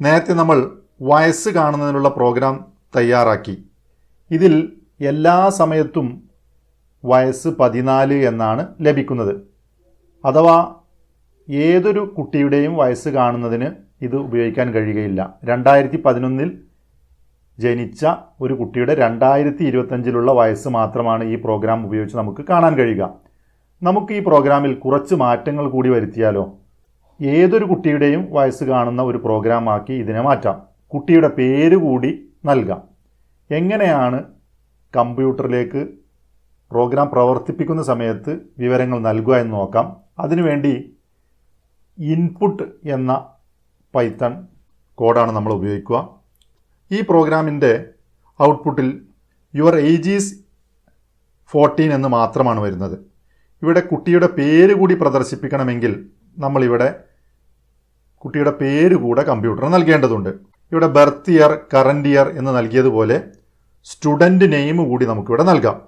നേരത്തെ നമ്മൾ വയസ്സ് കാണുന്നതിനുള്ള പ്രോഗ്രാം തയ്യാറാക്കി. ഇതിൽ എല്ലാ സമയത്തും വയസ്സ് പതിനാല് എന്നാണ് ലഭിക്കുന്നത്. അഥവാ ഏതൊരു കുട്ടിയുടെയും വയസ്സ് കാണുന്നതിന് ഇത് ഉപയോഗിക്കാൻ കഴിയുകയില്ല. രണ്ടായിരത്തി പതിനൊന്നിൽ ജനിച്ച ഒരു കുട്ടിയുടെ രണ്ടായിരത്തി ഇരുപത്തഞ്ചിലുള്ള വയസ്സ് മാത്രമാണ് ഈ പ്രോഗ്രാം ഉപയോഗിച്ച് നമുക്ക് കാണാൻ കഴിയുക. നമുക്ക് ഈ പ്രോഗ്രാമിൽ കുറച്ച് മാറ്റങ്ങൾ കൂടി വരുത്തിയാലോ? ഏതൊരു കുട്ടിയുടെയും വയസ്സ് കാണുന്ന ഒരു പ്രോഗ്രാമാക്കി ഇതിനെ മാറ്റാം. കുട്ടിയുടെ പേര് കൂടി നൽകാം. എങ്ങനെയാണ് കമ്പ്യൂട്ടറിലേക്ക് പ്രോഗ്രാം പ്രവർത്തിപ്പിക്കുന്ന സമയത്ത് വിവരങ്ങൾ നൽകുക എന്ന് നോക്കാം. അതിനുവേണ്ടി ഇൻപുട്ട് എന്ന പൈത്തൺ കോഡാണ് നമ്മൾ ഉപയോഗിക്കുക. ഈ പ്രോഗ്രാമിന്റെ ഔട്ട്പുട്ടിൽ യുവർ ഏജ് ഈസ് ഫോർട്ടീൻ എന്ന് മാത്രമാണ് വരുന്നത്. ഇവിടെ കുട്ടിയുടെ പേര് കൂടി പ്രദർശിപ്പിക്കണമെങ്കിൽ നമ്മളിവിടെ കുട്ടിയുടെ പേര് കൂടെ കമ്പ്യൂട്ടറിന് നൽകേണ്ടതുണ്ട്. ഇവിടെ ബർത്ത് ഇയർ കറണ്ട് ഇയർ എന്ന് നൽകിയതുപോലെ സ്റ്റുഡന്റ് നെയിം കൂടി നമുക്കിവിടെ നൽകാം.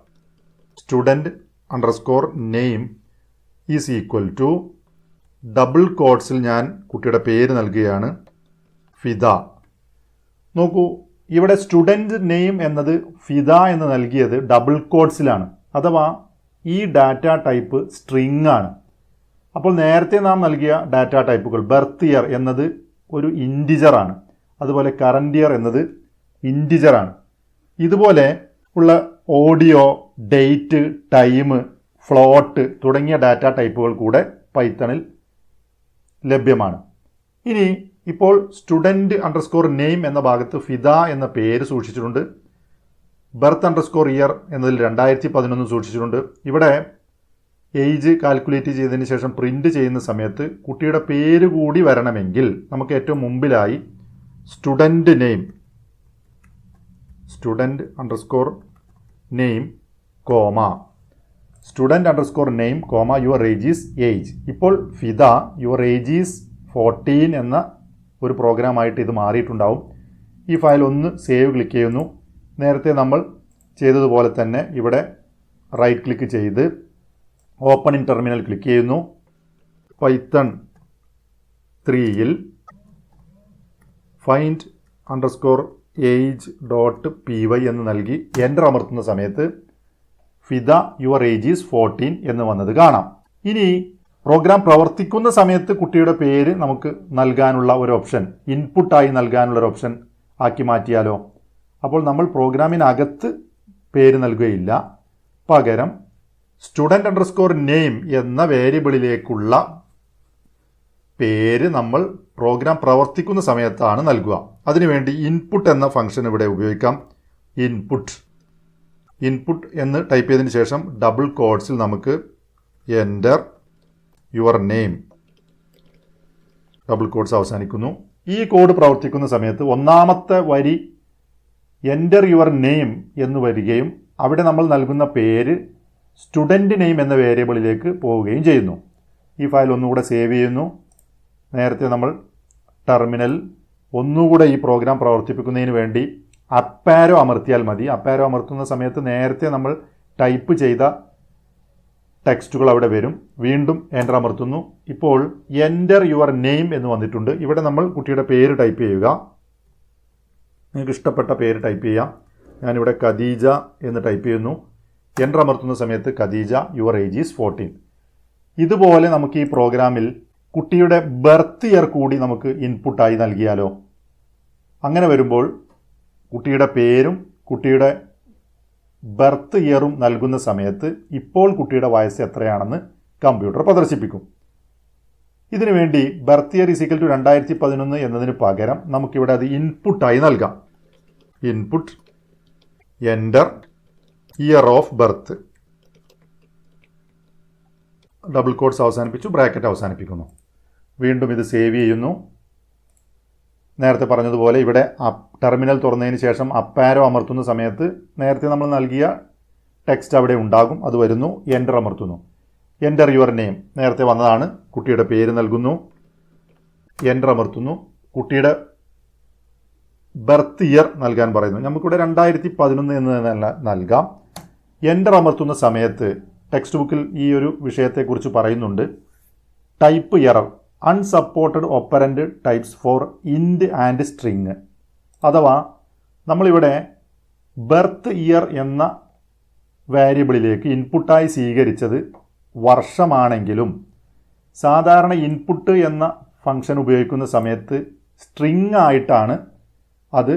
Student underscore name is equal to double കോഡ്സിൽ ഞാൻ കുട്ടിയുടെ പേര് നൽകുകയാണ്. ഫിദ. നോക്കൂ ഇവിടെ സ്റ്റുഡന്റ് നെയിം എന്നത് ഫിദ എന്ന് നൽകിയത് ഡബിൾ കോഡ്സിലാണ് അഥവാ ഈ ഡാറ്റ ടൈപ്പ് സ്ട്രിങ് ആണ്. അപ്പോൾ നേരത്തെ നാം നൽകിയ ഡാറ്റ ടൈപ്പുകൾ ബർത്ത് ഇയർ എന്നത് ഒരു ഇന്റിജറാണ് അതുപോലെ കറണ്ട് ഇയർ എന്നത് ഇന്റിജറാണ് ഇതുപോലെ ഉള്ള ഓഡിയോ ഡേറ്റ് ടൈം ഫ്ലോട്ട് തുടങ്ങിയ ഡാറ്റ ടൈപ്പുകൾ കൂടെ പൈത്തണിൽ ലഭ്യമാണ്. ഇനി ഇപ്പോൾ സ്റ്റുഡന്റ് അണ്ടർസ്കോർ നെയിം എന്ന ഭാഗത്ത് ഫിദ എന്ന പേര് സൂക്ഷിച്ചിട്ടുണ്ട്. ബർത്ത് അണ്ടർസ്കോർ ഇയർ എന്നതിൽ രണ്ടായിരത്തി പതിനൊന്ന് സൂക്ഷിച്ചിട്ടുണ്ട്. ഇവിടെ ഏജ് കാൽക്കുലേറ്റ് ചെയ്തതിന് ശേഷം പ്രിന്റ് ചെയ്യുന്ന സമയത്ത് കുട്ടിയുടെ പേര് കൂടി വരണമെങ്കിൽ നമുക്ക് ഏറ്റവും മുമ്പിലായി student name student underscore name comma student underscore name comma your age is age ഇപ്പോൾ Fida your age is fourteen എന്ന ഒരു പ്രോഗ്രാമായിട്ട് ഇത് മാറിയിട്ടുണ്ടാവും. ഈ ഫയൽ ഒന്ന് സേവ് ക്ലിക്ക് ചെയ്യുന്നു. നേരത്തെ നമ്മൾ ചെയ്തതുപോലെ തന്നെ ഇവിടെ റൈറ്റ് ക്ലിക്ക് ചെയ്ത് ഓപ്പൺ ഇൻ ടെർമിനൽ ക്ലിക്ക് ചെയ്യുന്നു. പൈത്തൺ ത്രീയിൽ find underscore age dot P Y എന്ന് നൽകി എന്റർ അമർത്തുന്ന സമയത്ത് Fida your age is fourteen എന്ന് വന്നത് കാണാം. ഇനി പ്രോഗ്രാം പ്രവർത്തിക്കുന്ന സമയത്ത് കുട്ടിയുടെ പേര് നമുക്ക് നൽകാനുള്ള ഒരു ഓപ്ഷൻ ഇൻപുട്ടായി നൽകാനുള്ള ഒരു ഓപ്ഷൻ ആക്കി മാറ്റിയാലോ? അപ്പോൾ നമ്മൾ പ്രോഗ്രാമിനകത്ത് പേര് നൽകുകയില്ല. പകരം സ്റ്റുഡന്റ് അണ്ടർസ്കോർ നെയിം എന്ന വേരിയബിളിലേക്കുള്ള പേര് നമ്മൾ പ്രോഗ്രാം പ്രവർത്തിക്കുന്ന സമയത്താണ് നൽകുക. അതിനുവേണ്ടി ഇൻപുട്ട് എന്ന ഫംഗ്ഷൻ ഇവിടെ ഉപയോഗിക്കാം. ഇൻപുട്ട് ഇൻപുട്ട് എന്ന് ടൈപ്പ് ചെയ്തതിന് ശേഷം ഡബിൾ കോഡ്സിൽ നമുക്ക് enter your name double quotes അവസാനിക്കുന്നു. ഈ കോഡ് പ്രവർത്തിക്കുന്ന സമയത്ത് ഒന്നാമത്തെ വരി എന്റർ യുവർ നെയിം എന്ന് വരികയും അവിടെ നമ്മൾ നൽകുന്ന പേര് സ്റ്റുഡന്റ് നെയിം എന്ന വേരിയബിളിലേക്ക് പോവുകയും ചെയ്യുന്നു. ഈ ഫയൽ ഒന്നുകൂടെ സേവ് ചെയ്യുന്നു. നേരത്തെ നമ്മൾ ടെർമിനൽ ഒന്നുകൂടെ ഈ പ്രോഗ്രാം പ്രവർത്തിപ്പിക്കുന്നതിന് വേണ്ടി അപ്പാരോ അമർത്തിയാൽ മതി. അപ്പാരോ അമർത്തുന്ന സമയത്ത് നേരത്തെ നമ്മൾ ടൈപ്പ് ചെയ്ത ടെക്സ്റ്റുകൾ അവിടെ വരും. വീണ്ടും എന്റർ അമർത്തുന്നു. ഇപ്പോൾ എന്റർ യുവർ നെയിം എന്ന് വന്നിട്ടുണ്ട്. ഇവിടെ നമ്മൾ കുട്ടിയുടെ പേര് ടൈപ്പ് ചെയ്യുക. നിങ്ങൾക്ക് ഇഷ്ടപ്പെട്ട പേര് ടൈപ്പ് ചെയ്യാം. ഞാനിവിടെ ഖദീജ എന്ന് ടൈപ്പ് ചെയ്യുന്നു. എന്റർ അമർത്തുന്ന സമയത്ത് Khadeeja your age is fourteen ഇതുപോലെ നമുക്ക് ഈ പ്രോഗ്രാമിൽ കുട്ടിയുടെ ബർത്ത് ഇയർ കൂടി നമുക്ക് ഇൻപുട്ടായി നൽകിയാലോ? അങ്ങനെ വരുമ്പോൾ കുട്ടിയുടെ പേരും കുട്ടിയുടെ ബർത്ത് ഇയറും നൽകുന്ന സമയത്ത് ഇപ്പോൾ കുട്ടിയുടെ വയസ്സ് എത്രയാണെന്ന് കമ്പ്യൂട്ടർ പ്രദർശിപ്പിക്കും. ഇതിനുവേണ്ടി ബർത്ത് ഇയർ ഇസിക്കൽ ടു രണ്ടായിരത്തി പതിനൊന്ന് എന്നതിന് പകരം നമുക്കിവിടെ അത് ഇൻപുട്ടായി നൽകാം. Input enter year of birth double quotes അവസാനിപ്പിച്ചു ബ്രാക്കറ്റ് അവസാനിപ്പിക്കുന്നു. വീണ്ടും ഇത് സേവ് ചെയ്യുന്നു. നേരത്തെ പറഞ്ഞതുപോലെ ഇവിടെ ടെർമിനൽ തുറന്നതിന് ശേഷം അപ്പാരോ അമർത്തുന്ന സമയത്ത് നേരത്തെ നമ്മൾ നൽകിയ ടെക്സ്റ്റ് അവിടെ ഉണ്ടാകും അത് വരുന്നു എന്റർ അമർത്തുന്നു. എന്റർ യുവർ നെയിം നേരത്തെ വന്നതാണ് കുട്ടിയുടെ പേര് നൽകുന്നു. എന്റർ അമർത്തുന്നു കുട്ടിയുടെ ബർത്ത് ഇയർ നൽകാൻ പറയുന്നു. നമുക്കിവിടെ രണ്ടായിരത്തി പതിനൊന്ന് എന്ന് നൽകാം. എന്റർ അമർത്തുന്ന സമയത്ത് ടെക്സ്റ്റ് ബുക്കിൽ ഈ ഒരു വിഷയത്തെക്കുറിച്ച് പറയുന്നുണ്ട്. Type error unsupported operand types for int and string അഥവാ നമ്മളിവിടെ ബർത്ത് ഇയർ എന്ന വേരിയബിളിലേക്ക് ഇൻപുട്ടായി സ്വീകരിച്ചത് വർഷമാണെങ്കിലും സാധാരണ ഇൻപുട്ട് എന്ന ഫങ്ഷൻ ഉപയോഗിക്കുന്ന സമയത്ത് സ്ട്രിങ് ആയിട്ടാണ് അത്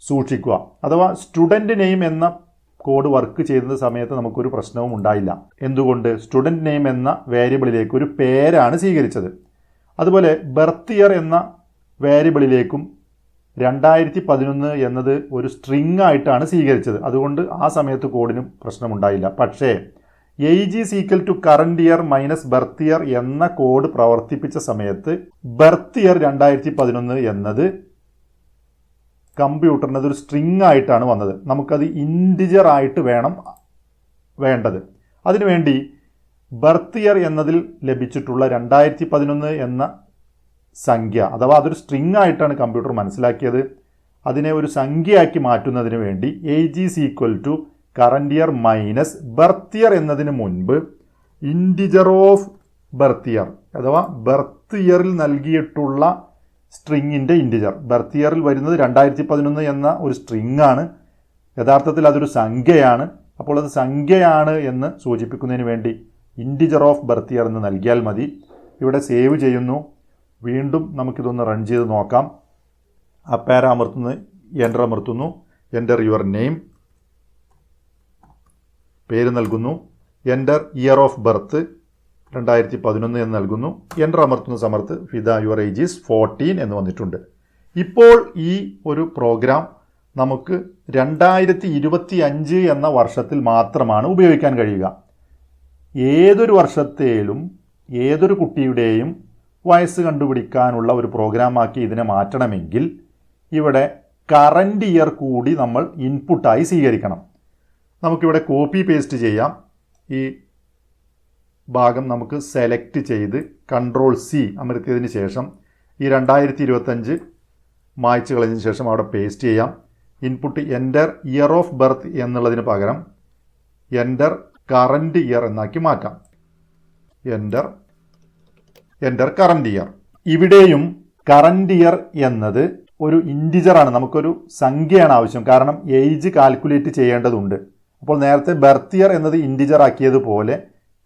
സൂക്ഷിക്കുക. അഥവാ സ്റ്റുഡന്റ് നെയിം എന്ന കോഡ് വർക്ക് ചെയ്യുന്ന സമയത്ത് നമുക്കൊരു പ്രശ്നവും ഉണ്ടായില്ല. എന്തുകൊണ്ട്? സ്റ്റുഡന്റ് നെയിം എന്ന വേരിയബിളിലേക്ക് ഒരു പേരാണ് സ്വീകരിച്ചത്. അതുപോലെ ബർത്ത് ഇയർ എന്ന വേരിയബിളിലേക്കും രണ്ടായിരത്തി പതിനൊന്ന് എന്നത് ഒരു സ്ട്രിങ് ആയിട്ടാണ് സ്വീകരിച്ചത്. അതുകൊണ്ട് ആ സമയത്ത് കോഡിനും പ്രശ്നമുണ്ടായില്ല. പക്ഷേ age is equal to current year minus birth year എന്ന കോഡ് പ്രവർത്തിപ്പിച്ച സമയത്ത് ബർത്ത് ഇയർ രണ്ടായിരത്തി പതിനൊന്ന് എന്നത് കമ്പ്യൂട്ടറിന് അതൊരു സ്ട്രിങ് ആയിട്ടാണ് വന്നത്. നമുക്കത് ഇൻഡിജർ ആയിട്ട് വേണം വേണ്ടത്. അതിനുവേണ്ടി ബർത്ത് ഇയർ എന്നതിൽ ലഭിച്ചിട്ടുള്ള രണ്ടായിരത്തി പതിനൊന്ന് എന്ന സംഖ്യ അഥവാ അതൊരു സ്ട്രിങ് ആയിട്ടാണ് കമ്പ്യൂട്ടർ മനസ്സിലാക്കിയത് അതിനെ ഒരു സംഖ്യയാക്കി മാറ്റുന്നതിന് വേണ്ടി A G C equal to current year minus birth year എന്നതിന് മുൻപ് ഇൻഡിജർ ഓഫ് ബർത്ത് ഇയർ അഥവാ ബർത്ത് ഇയറിൽ നൽകിയിട്ടുള്ള സ്ട്രിങ്ങിന്റെ ഇന്റിജർ ബർത്ത് ഇയറിൽ വരുന്നത് രണ്ടായിരത്തി പതിനൊന്ന് എന്ന ഒരു സ്ട്രിങ് ആണ് യഥാർത്ഥത്തിൽ അതൊരു സംഖ്യയാണ്. അപ്പോൾ അത് സംഖ്യയാണ് എന്ന് സൂചിപ്പിക്കുന്നതിന് വേണ്ടി ഇന്റിജർ ഓഫ് ബർത്ത് ഇയർ എന്ന് നൽകിയാൽ മതി. ഇവിടെ സേവ് ചെയ്യുന്നു. വീണ്ടും നമുക്കിതൊന്ന് റൺ ചെയ്ത് നോക്കാം. ആ പാര അമർത്തുന്നു എന്റർ അമർത്തുന്നു എന്റർ യുവർ നെയിം പേര് നൽകുന്നു. എന്റർ ഇയർ ഓഫ് ബർത്ത് രണ്ടായിരത്തി പതിനൊന്ന് എന്ന് നൽകുന്നു. എന്റർ അമർത്തുന്ന Samarth Fida your age is fourteen എന്ന് വന്നിട്ടുണ്ട്. ഇപ്പോൾ ഈ ഒരു പ്രോഗ്രാം നമുക്ക് രണ്ടായിരത്തി ഇരുപത്തി അഞ്ച് എന്ന വർഷത്തിൽ മാത്രമാണ് ഉപയോഗിക്കാൻ കഴിയുക. ഏതൊരു വർഷത്തേലും ഏതൊരു കുട്ടിയുടെയും വയസ്സ് കണ്ടുപിടിക്കാനുള്ള ഒരു പ്രോഗ്രാമാക്കി ഇതിനെ മാറ്റണമെങ്കിൽ ഇവിടെ കറണ്ട് ഇയർ കൂടി നമ്മൾ ഇൻപുട്ടായി സ്വീകരിക്കണം. നമുക്കിവിടെ കോപ്പി പേസ്റ്റ് ചെയ്യാം. ഈ ഭാഗം നമുക്ക് സെലക്ട് ചെയ്ത് കൺട്രോൾ സി അമർത്തിയതിന് ശേഷം ഈ രണ്ടായിരത്തി ഇരുപത്തഞ്ച് മായ്ച്ചു കളഞ്ഞതിന് ശേഷം അവിടെ പേസ്റ്റ് ചെയ്യാം. Input enter year of birth എന്നുള്ളതിന് പകരം എന്റർ കറന്റ് ഇയർ എന്നാക്കി മാറ്റാം. എന്റർ എന്റർ കറന്റ് ഇയർ ഇവിടെയും കറന്റ് ഇയർ എന്നത് ഒരു ഇൻഡിജറാണ് നമുക്കൊരു സംഖ്യയാണ് ആവശ്യം. കാരണം ഏജ് കാൽക്കുലേറ്റ് ചെയ്യേണ്ടതുണ്ട്. അപ്പോൾ നേരത്തെ ബർത്ത് ഇയർ എന്നത് ഇൻഡിജർ ആക്കിയതുപോലെ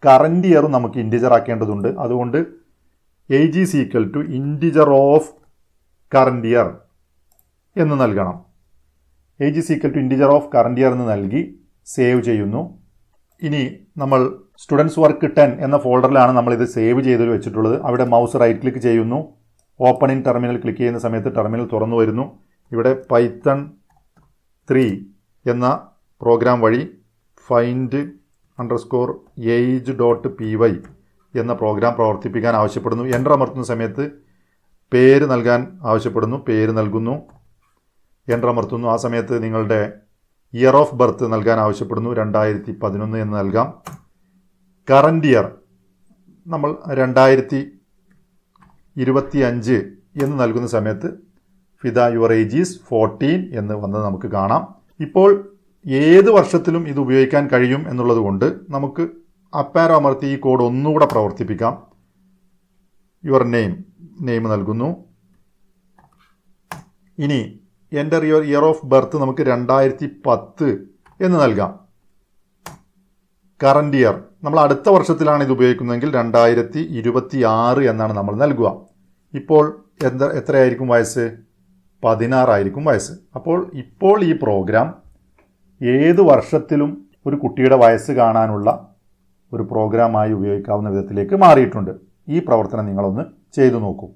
കറണ്ട് ഇയറും നമുക്ക് ഇന്റിജർ ആക്കേണ്ടതുണ്ട്. അതുകൊണ്ട് age is equal to integer of current year എന്ന് നൽകണം. Age is equal to integer of current year എന്ന് നൽകി സേവ് ചെയ്യുന്നു. ഇനി നമ്മൾ സ്റ്റുഡൻസ് വർക്ക് ടെൻ എന്ന ഫോൾഡറിലാണ് നമ്മൾ ഇത് സേവ് ചെയ്ത് വെച്ചിട്ടുള്ളത്. അവിടെ മൗസ് റൈറ്റ് ക്ലിക്ക് ചെയ്യുന്നു. ഓപ്പൺ ഇൻ ടെർമിനൽ ക്ലിക്ക് ചെയ്യുന്ന സമയത്ത് ടെർമിനൽ തുറന്നു വരുന്നു. ഇവിടെ പൈത്തൺ ത്രീ എന്ന പ്രോഗ്രാം വഴി find underscore age dot p y എന്ന പ്രോഗ്രാം പ്രവർത്തിപ്പിക്കാൻ ആവശ്യപ്പെടുന്നു. എന്റർ അമർത്തുന്ന സമയത്ത് പേര് നൽകാൻ ആവശ്യപ്പെടുന്നു. പേര് നൽകുന്നു. എന്റർ അമർത്തുന്നു. ആ സമയത്ത് നിങ്ങളുടെ ഇയർ ഓഫ് ബർത്ത് നൽകാൻ ആവശ്യപ്പെടുന്നു. രണ്ടായിരത്തി പതിനൊന്ന് എന്ന് നൽകാം. കറണ്ട് ഇയർ നമ്മൾ രണ്ടായിരത്തി ഇരുപത്തി അഞ്ച് എന്ന് നൽകുന്ന സമയത്ത് Fida your age is fourteen എന്ന് വന്നത് നമുക്ക് കാണാം. ഇപ്പോൾ ഏത് വർഷത്തിലും ഇത് ഉപയോഗിക്കാൻ കഴിയും എന്നുള്ളത് കൊണ്ട് നമുക്ക് അപ്പാരോ അമർത്തി ഈ കോഡ് ഒന്നുകൂടെ പ്രവർത്തിപ്പിക്കാം. യുവർ നെയിം നെയിം നൽകുന്നു. ഇനി enter your year of birth നമുക്ക് രണ്ടായിരത്തി പത്ത് എന്ന് നൽകാം. കറണ്ട് ഇയർ നമ്മൾ അടുത്ത വർഷത്തിലാണ് ഇത് ഉപയോഗിക്കുന്നതെങ്കിൽ രണ്ടായിരത്തി ഇരുപത്തി ആറ് എന്നാണ് നമ്മൾ നൽകുക. ഇപ്പോൾ എന്താ എത്രയായിരിക്കും വയസ്സ്? പതിനാറായിരിക്കും വയസ്സ്. അപ്പോൾ ഇപ്പോൾ ഈ പ്രോഗ്രാം ഏത് വർഷത്തിലും ഒരു കുട്ടിയുടെ വയസ്സ് കാണാനുള്ള ഒരു പ്രോഗ്രാമായി ഉപയോഗിക്കാവുന്ന വിധത്തിലേക്ക് മാറിയിട്ടുണ്ട്. ഈ പ്രവർത്തനം നിങ്ങളൊന്ന് ചെയ്തു നോക്കൂ.